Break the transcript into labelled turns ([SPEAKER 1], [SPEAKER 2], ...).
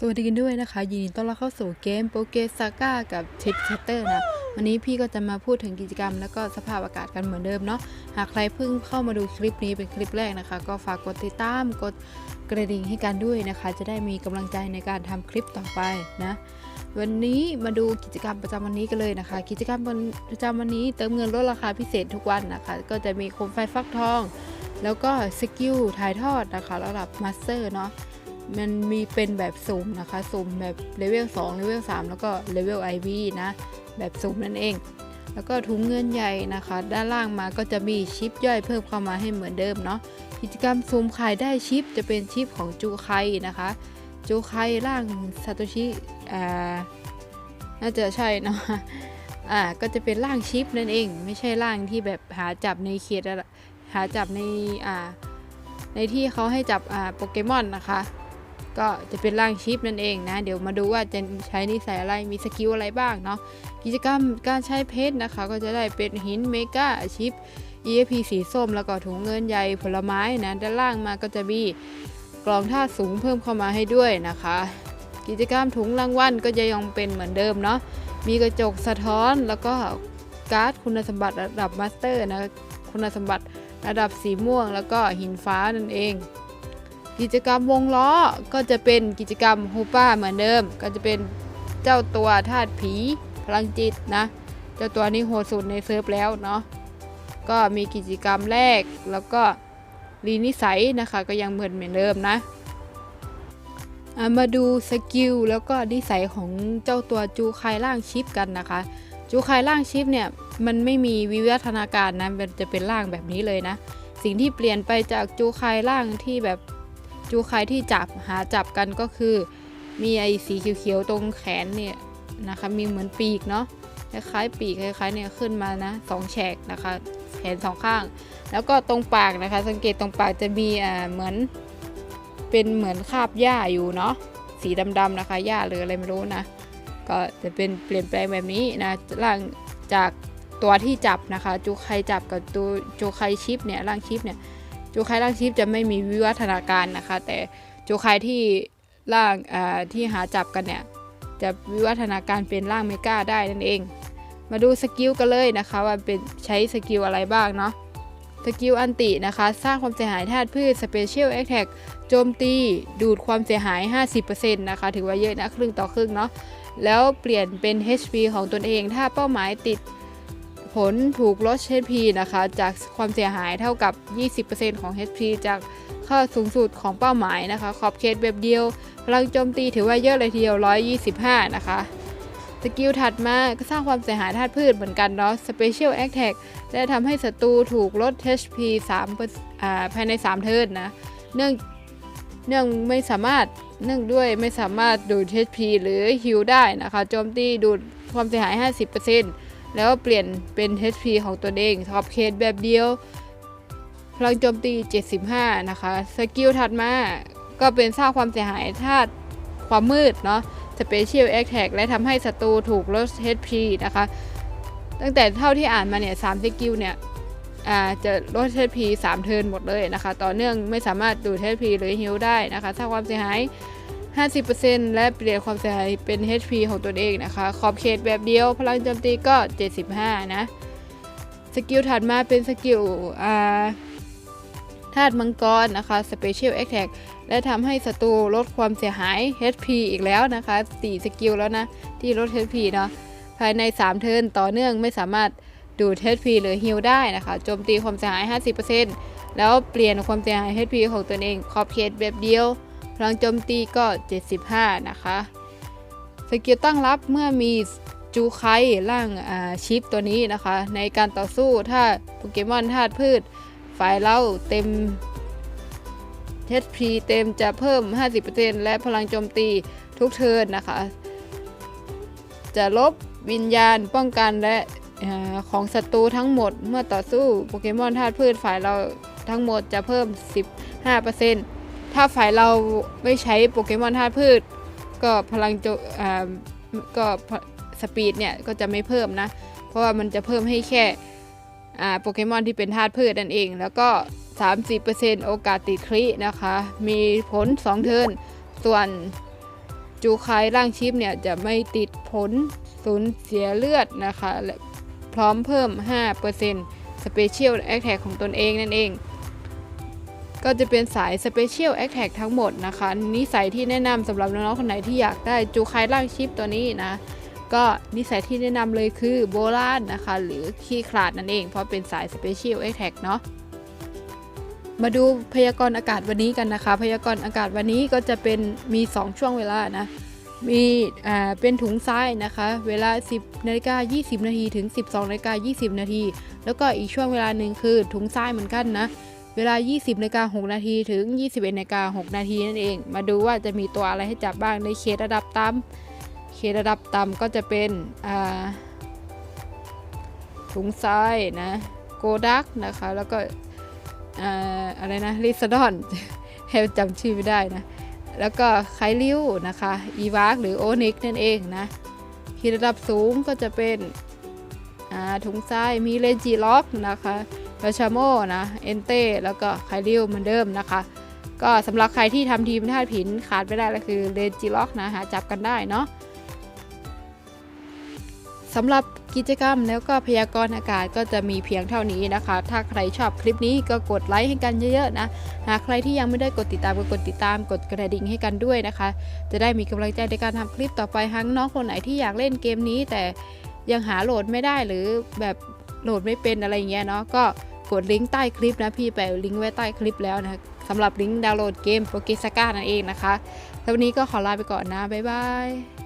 [SPEAKER 1] สวัสดีกันด้วยนะคะ ยินดีต้อนรับเข้าสู่เกมโปเกซาก้ากับทิปเชเตอร์นะ วันนี้พี่ก็จะมาพูดถึงกิจกรรม แล้วก็สภาพอากาศกันเหมือนเดิมเนาะหากใครเพิ่งเข้ามาดูคลิปนี้เป็นคลิปแรกนะคะ ก็ฝากกดติดตามกดกระดิ่งให้กันด้วยนะคะ จะได้มีกำลังใจในการทำคลิปต่อไปนะ วันนี้มาดูกิจกรรมประจำวันนี้กันเลยนะคะ กิจกรรมประจำวันนี้เติมเงินลดราคาพิเศษทุกวันนะคะ ก็จะมีโคมไฟฟักทอง แล้วก็สกิลถ่ายทอดนะคะระดับมาสเตอร์เนาะ มันมีเป็นแบบสุ่มนะคะ สุ่มแบบเลเวล2เลเวล3แล้วก็เลเวล IV นะ แบบสุ่มนั่นเอง แล้วก็ถุงเงินใหญ่นะคะ ด้านล่างมาก็จะมีชิปย่อยเพิ่มเข้ามาให้เหมือนเดิมเนาะกิจกรรมสุ่มขายได้ชิปจะเป็นชิปของจูไคนะคะ จูไคร่างซาโตชิอ่าน่าจะใช่เนาะอ่าก็จะเป็นร่างชิปนั่นเอง ไม่ใช่ร่างที่แบบหาจับในเขตหาจับในอ่าในที่เขาให้จับอ่าโปเกมอนนะคะ ก็จะเป็นร่างชิปนั่นเองนะ เดี๋ยวมาดูว่าจะใช้นิสัยอะไรมีสกิลอะไรบ้างเนาะกิจกรรมการใช้เพชรนะคะ ก็จะได้เป็นหินเมกาชิป EFP สีส้มแล้วก็ถุงเงินใยผลไม้นะด้านล่างมาก็จะมีกล่องท่าตุสูงเพิ่มเข้ามาให้ด้วยนะคะ กิจกรรมถุงรางวัลก็จะยังเป็นเหมือนเดิมเนาะมีกระจกสะท้อนแล้วก็การ์ดคุณสมบัติระดับมาสเตอร์นะคุณสมบัติระดับสีม่วง แล้วก็หินฟ้านั่นเอง กิจกรรมวงล้อก็จะเป็นกิจกรรมฮูป้าเหมือนเดิม ก็จะเป็นเจ้าตัวธาตุผีพลังจิตนะ เจ้าตัวนี้โหดสุดในเซิร์ฟแล้วเนาะก็มีกิจกรรมแรกแล้วก็รีนิสัยนะคะก็ยังเหมือนเหมือนเดิมนะมาดูสกิลแล้วก็นิสัยของเจ้าตัวจูคายล่างชิปกันนะคะ จูคายล่างชิปเนี่ยมันไม่มีวิวัฒนาการนะมันจะเป็นร่างแบบนี้เลยนะ สิ่งที่เปลี่ยนไปจากจูคายล่างที่แบบ จูคายที่จับหาจับกันก็คือ มีไอ้สีเขียวๆตรงแขนเนี่ยนะคะ มีเหมือนปีกเนาะคล้ายๆปีกคล้ายๆเนี่ยขึ้นมานะสองแฉกนะคะแขนสองข้าง แล้วก็ตรงปากนะคะ สังเกตตรงปากจะมีอ่าเหมือนเป็นเหมือนคาบหญ้าอยู่เนาะสีดำๆนะคะหญ้าหรืออะไรไม่รู้นะก็จะเป็นเปลี่ยนแปลงแบบนี้นะร่างจากตัวที่จับนะคะจูไคจับกับตัวจูไคชิปเนี่ยร่างชิปเนี่ย จูไคร่างชิปจะไม่มีวิวัฒนาการนะคะ แต่จูไคที่ร่างที่หาจับกันเนี่ยจะวิวัฒนาการเป็นร่างเมกาได้นั่นเอง มาดูสกิลกันเลยนะคะว่าเป็นใช้สกิลอะไรบ้างเนาะสกิลอันตินะคะ สร้างความเสียหายธาตุพืช Special Attack โจมตีดูดความเสียหาย 50%นะคะ ถือว่าเยอะนะ ครึ่งต่อครึ่งเนาะแล้วเปลี่ยนเป็น HP ของตนเอง ถ้าเป้าหมายติด ลถูกลด HP นะคะ จากความเสียหายเท่ากับ 20%ของ HP จากค่าสูงสุดของเป้าหมายนะคะ ขอบเขตแบบเดียวพลังโจมตีถือว่าเยอะเลยทีเดียว 125 นะคะ สกิลถัดมาก็สร้างความเสียหายธาตุพืชเหมือนกันเนาะ Special Attack จะทำให้ศัตรูถูกลด HP 3อ่าภายใน 3 เทิร์นนะ เนื่องเนื่องไม่สามารถเนื่องด้วยไม่สามารถดูด HP หรือฮิลได้นะคะ โจมตีดูดความเสียหาย 50% แล้วเปลี่ยนเป็น HP ของตัวเองขอบเขตแบบเดียว พลังโจมตี 75 นะคะ สกิลถัดมาก็เป็นสร้างความเสียหายธาตุความมืดเนาะ Special Attack และทำให้ศัตรูถูกลด HP นะคะ ตั้งแต่เท่าที่อ่านมาเนี่ยสามสกิลเนี่ยจะลด HP 3 เทิร์นหมดเลยนะคะ ต่อเนื่องไม่สามารถดูด HP หรือฮิลได้นะคะสร้างความเสียหาย 50%และเปลี่ยนความเสียหายเป็น HP ของตัวเองนะคะ ขอบเขตแบบเดียว พลังโจมตีก็ 75 นะ สกิลถัดมาเป็นสกิลอ่าธาตุมังกรนะคะ Special Attack และทำให้ศัตรูลดความเสียหาย HP อีกแล้วนะคะ 4 สกิลแล้วนะ ที่ลด HP เนาะภายใน 3 เทิร์นต่อเนื่องไม่สามารถดูด HP หรือฮิลได้นะคะโจมตีความเสียหาย 50%แล้วเปลี่ยนความเสียหาย HP ของตัวเองขอบเขตแบบเดียว พลังโจมตีก็ 75 นะคะ สกิลตั้งรับเมื่อมีจูไคร่างชิปตัวนี้นะคะ ในการต่อสู้ถ้าโปเกมอนธาตุพืช ฝ่ายเราเต็ม HP เต็มจะเพิ่ม 50%และพลังโจมตีทุกเทิร์นนะคะ จะลบวิญญาณป้องกันและอของศัตรูทั้งหมดเมื่อต่อสู้โปเกมอนธาตุพืชฝ่ายเราทั้งหมดจะเพิ่ม 15% ถ้าฝ่ายเราไม่ใช้โปเกมอนธาตุพืช ก็พลังโจก็สปีดเนี่ยก็จะไม่เพิ่มนะ เพราะว่ามันจะเพิ่มให้แค่โปเกมอนที่เป็นธาตุพืชนั่นเอง แล้วก็ 30%โอกาสติดครินะคะ มีผล 2 เทิร์นส่วนจูคายร่างชิปเนี่ยจะไม่ติดผลสูญเสียเลือดนะคะและพร้อมเพิ่ม5% Special Attack ของตนเองนั่นเอง ก็จะเป็นสาย Special Attack ทั้งหมดนะคะ นิสัยที่แนะนำสำหรับน้องๆคนไหนที่อยากได้จูคายร่างชิปตัวนี้นะ ก็นิสัยที่แนะนำเลยคือโบราณนะคะ หรือขี้ขลาดนั่นเอง เพราะเป็นสาย Special Attack เนาะมาดูพยากรณ์อากาศวันนี้กันนะคะ พยากรณ์อากาศวันนี้ก็จะเป็นมี 2 ช่วงเวลานะมีอ่าเป็นถุงทรายนะคะ เวลา 10นาฬิกา20 นาทีถึง 12นาฬิกา20 นาที แล้วก็อีกช่วงเวลาหนึ่งคือถุงทรายเหมือนกันนะ เวลา 20นาฬิกา6นาทีถึง 21นาฬิกา6นาทีนั่นเอง มาดูว่าจะมีตัวอะไรให้จับบ้างในเขตระดับต่ำเขตระดับต่ำก็จะเป็นถุงทรายนะโกดักนะคะแล้วก็อ่าอะไรนะลิซดอนแฮวจำชื่อไม่ได้นะ แล้วก็ไคลิวนะคะอีวากหรือโอนิกนั่นเองนะขีดระดับสูงก็จะเป็นถุงทรายมีเลนจิล็อกนะคะ ราชาโมนะเอนเต้แล้วก็ไคลิวเหมือนเดิมนะคะ ก็สำหรับใครที่ทำทีมธาตุผินขาดไม่ได้ก็คือเลนจิล็อกนะหาจับกันได้เนาะสำหรับกิจกรรมแล้วก็พยากรณ์อากาศก็จะมีเพียงเท่านี้นะคะ ถ้าใครชอบคลิปนี้ก็กดไลค์ให้กันเยอะๆนะ หากใครที่ยังไม่ได้กดติดตามก็กดติดตามกดกระดิ่งให้กันด้วยนะคะ จะได้มีกำลังใจในการทำคลิปต่อไปทั้งน้องคนไหนที่อยากเล่นเกมนี้ แต่ยังหาโหลดไม่ได้หรือแบบโหลดไม่เป็นอะไรเงี้ยเนาะก็ กดลิงก์ใต้คลิปนะพี่ไปลิงก์ไว้ใต้คลิปแล้วนะสำหรับลิงก์ดาวน์โหลดเกมโปเกสก้านั่นเองนะคะแล้ววันนี้ก็ขอลาไปก่อนนะบ๊ายบาย